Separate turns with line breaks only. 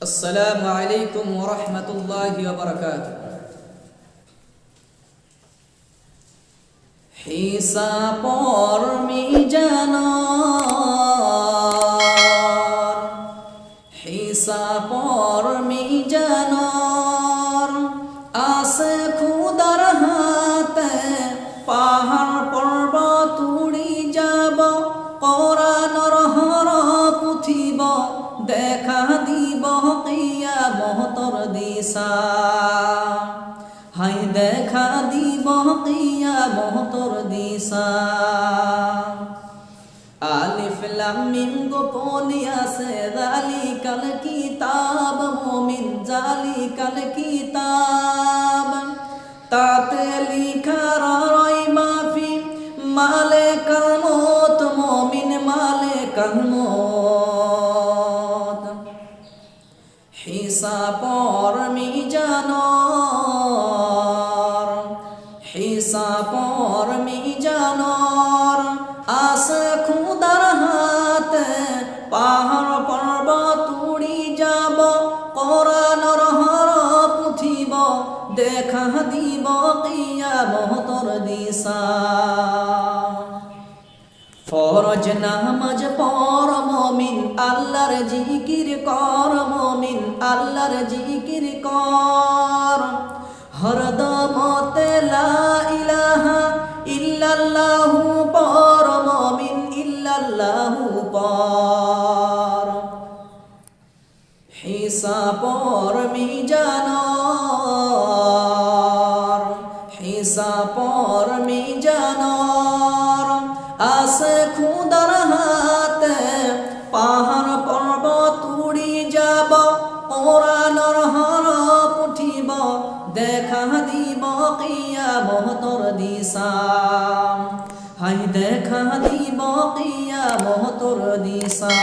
السلام عليكم ورحمة الله وبركاته হিসাপর মিজানর হিসাপর মিজানর আসে খুদার হাতে পাহাড় পর্বত দেখা দিব কিয়া মহতর দিশা। হাই দেখা দিব কিয়া মহতর দিশা। আলিফ লাম মিম গোপনে আছে জালিকাল কিতাব, মুমিন জালিকাল কিতাব। তাতে লিখা রয় মাফি মালে কামত মুমিন মালে কামত হিসাবর মিজানর হিসাবর মিজানর। আস খুদার হাতে পাহাড় পর্বত উড়ি যাব, কোরআনর হর পুথিব দেখা দিব কিয়া মহতর দিশা। ফরজ নামাজ পর মমিন, আল্লাহর জিকির কর মমিন আল্লাহর জিকির কর। হরদমতে লা ইলাহা ইল্লাল্লাহু পর, মমিন ইল্লাল্লাহু পর। হিসাবর মিজানর হিসাবর মিজানর আসে খুদার দেখা দিব কিয়া মহতর দিশা হাই দেখা দিব কিয়া মহতর দিশা